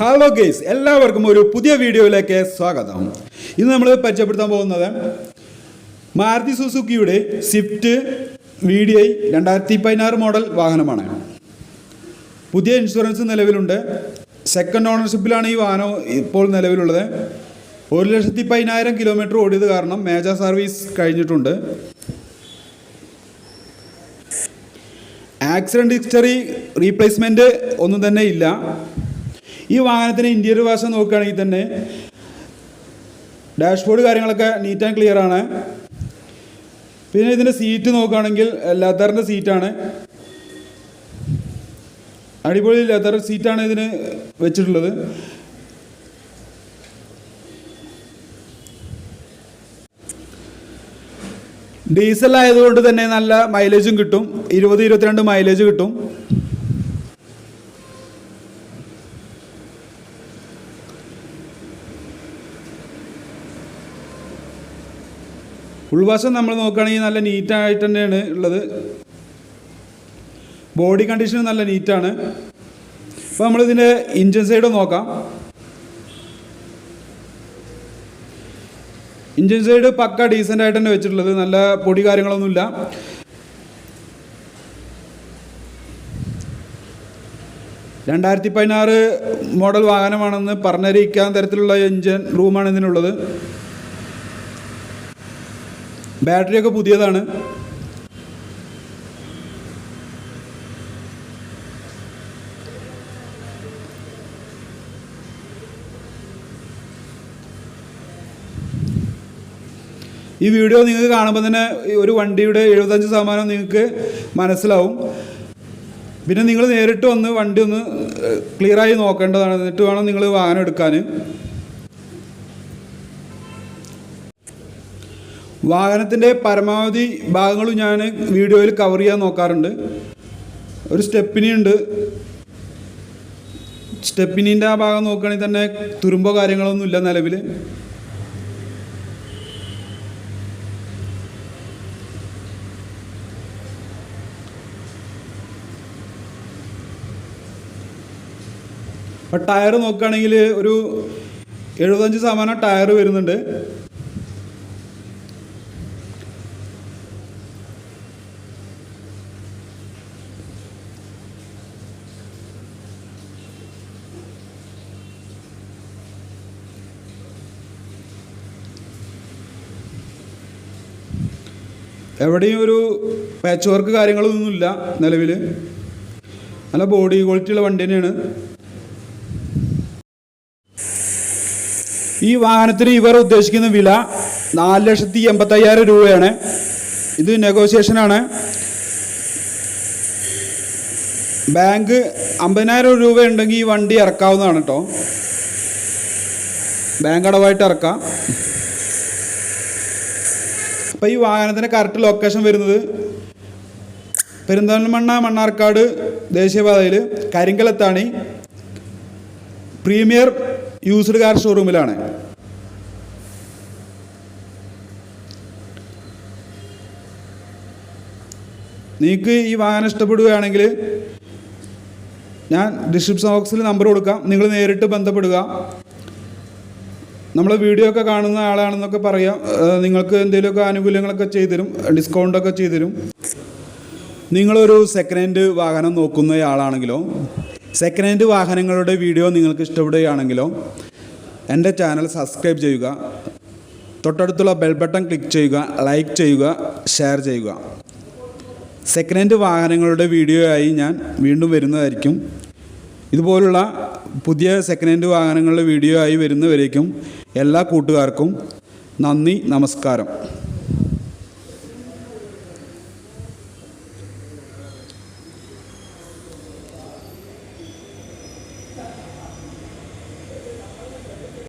Hello guys എല്ലാവർക്കും ഒരു പുതിയ വീഡിയോയിലേക്ക് സ്വാഗതം. ഇന്ന് നമ്മൾ പരിചയപ്പെടുത്താൻ പോകുന്നത് മാരുതി സുസുക്കിയുടെ സ്വിഫ്റ്റ് വി ഡി ഐ രണ്ടായിരത്തി പതിനാറ് മോഡൽ വാഹനമാണ്. പുതിയ ഇൻഷുറൻസ് നിലവിലുണ്ട്. സെക്കൻഡ് ഓണർഷിപ്പിലാണ് ഈ വാഹനം ഇപ്പോൾ നിലവിലുള്ളത്. ഒരു ലക്ഷത്തി പതിനായിരം കിലോമീറ്റർ ഓടിയത് കാരണം മേജർ സർവീസ് കഴിഞ്ഞിട്ടുണ്ട്. ആക്സിഡന്റ് ഹിസ്റ്ററി റീപ്ലേസ്മെന്റ് ഒന്നും തന്നെ ഇല്ല. ഈ വാഹനത്തിന് ഇന്റീരിയർ വാശം നോക്കുകയാണെങ്കിൽ തന്നെ ഡാഷ്ബോർഡ് കാര്യങ്ങളൊക്കെ നീറ്റ് ആൻഡ് ക്ലിയർ ആണ്. പിന്നെ ഇതിന്റെ സീറ്റ് നോക്കുകയാണെങ്കിൽ ലെതറിന്റെ സീറ്റാണ് അടിപൊളി ലെതർ സീറ്റാണ് ഇതിന് വെച്ചിട്ടുള്ളത്. ഡീസൽ ആയതുകൊണ്ട് തന്നെ നല്ല മൈലേജും കിട്ടും. ഇരുപത് ഇരുപത്തിരണ്ട് മൈലേജ് കിട്ടും. ഉൾവശം നമ്മൾ നോക്കുകയാണെങ്കിൽ നല്ല നീറ്റായിട്ട് തന്നെയാണ് ഉള്ളത്. ബോഡി കണ്ടീഷൻ നല്ല നീറ്റാണ് അപ്പോൾ നമ്മളിതിന്റെ ഇഞ്ചൻ സൈഡ് നോക്കാം. ഇഞ്ചൻ സൈഡ് പക്ക ഡീസന്റ് ആയിട്ട് തന്നെ വെച്ചിട്ടുള്ളത്. നല്ല പൊടി കാര്യങ്ങളൊന്നുമില്ല രണ്ടായിരത്തി പതിനാറ് മോഡൽ വാഹനമാണെന്ന് പറഞ്ഞറിയിക്കാൻ തരത്തിലുള്ള എഞ്ചിൻ റൂമാണ് ഇതിനുള്ളത്. ബാറ്ററിയൊക്കെ പുതിയതാണ്. ഈ വീഡിയോ നിങ്ങൾക്ക് കാണുമ്പോൾ തന്നെ ഒരു വണ്ടിയുടെ എഴുപത്തഞ്ച് ശതമാനം നിങ്ങൾക്ക് മനസ്സിലാവും. പിന്നെ നിങ്ങൾ നേരിട്ട് വന്ന് വണ്ടി ഒന്ന് ക്ലിയറായി നോക്കേണ്ടതാണ്. എന്നിട്ട് വേണം നിങ്ങൾ വാഹനം എടുക്കാൻ. വാഹനത്തിന്റെ പരമാവധി ഭാഗങ്ങളും ഞാൻ വീഡിയോയിൽ കവർ ചെയ്യാൻ നോക്കാറുണ്ട്. ഒരു സ്റ്റെപ്പിനിയുണ്ട് സ്റ്റെപ്പിനീന്റെ ആ ഭാഗം നോക്കുകയാണെങ്കിൽ തന്നെ തുരുമ്പോ കാര്യങ്ങളൊന്നും ഇല്ല നിലവിൽ ടയർ നോക്കുകയാണെങ്കിൽ ഒരു എഴുപത്തഞ്ച് ശതമാനം ടയർ വരുന്നുണ്ട്. എവിടെയും ഒരു പാച്ച് വർക്ക് കാര്യങ്ങളൊന്നുമില്ല നിലവിൽ നല്ല ബോഡി ക്വാളിറ്റി ഉള്ള വണ്ടി തന്നെയാണ്. ഈ വാഹനത്തിന് ഇവർ ഉദ്ദേശിക്കുന്ന വില നാല് ലക്ഷത്തി എൺപത്തയ്യായിരം രൂപയാണ്. ഇത് നെഗോസിയേഷനാണ് ബാങ്ക് അമ്പതിനായിരം രൂപ ഉണ്ടെങ്കിൽ ഈ വണ്ടി ഇറക്കാവുന്നതാണ് കേട്ടോ ബാങ്ക് അടവായിട്ട് ഇറക്കാം. അപ്പോൾ ഈ വാഹനത്തിന്റെ കറക്റ്റ് ലൊക്കേഷൻ വരുന്നത് പെരിന്തൽമണ്ണ മണ്ണാർക്കാട് ദേശീയപാതയിൽ കരിങ്കലത്താണി പ്രീമിയർ യൂസ്ഡ് കാർ ഷോറൂമിലാണ് നിങ്ങൾക്ക് ഈ വാഹനം ഇഷ്ടപ്പെടുകയാണെങ്കിൽ ഞാൻ ഡിസ്ക്രിപ്ഷൻ ബോക്സിൽ നമ്പർ കൊടുക്കാം. നിങ്ങൾ നേരിട്ട് ബന്ധപ്പെടുക. നമ്മളെ വീഡിയോ ഒക്കെ കാണുന്ന ആളാണെന്നൊക്കെ പറയാം. നിങ്ങൾക്ക് എന്തെങ്കിലുമൊക്കെ ആനുകൂല്യങ്ങളൊക്കെ ചെയ്തുതരും. ഡിസ്കൗണ്ടൊക്കെ ചെയ്തുതരും. നിങ്ങളൊരു സെക്കൻഡ് ഹാൻഡ് വാഹനം നോക്കുന്ന ആളാണെങ്കിലോ സെക്കൻഡ് ഹാൻഡ് വാഹനങ്ങളുടെ വീഡിയോ നിങ്ങൾക്ക് ഇഷ്ടപ്പെടുകയാണെങ്കിലോ എന്റെ ചാനൽ സബ്സ്ക്രൈബ് ചെയ്യുക. തൊട്ടടുത്തുള്ള ബെൽ ബട്ടൺ ക്ലിക്ക് ചെയ്യുക ലൈക്ക് ചെയ്യുക ഷെയർ ചെയ്യുക. സെക്കൻഡ് ഹാൻഡ് വാഹനങ്ങളുടെ വീഡിയോ ആയി ഞാൻ വീണ്ടും വരുന്നതായിരിക്കും. ഇതുപോലുള്ള പുതിയ സെക്കൻഡ് ഹാൻഡ് വാഹനങ്ങളുടെ വീഡിയോ ആയി വരുന്നവരേക്കും എല്ലാ കൂട്ടുകാർക്കും നന്ദി നമസ്കാരം.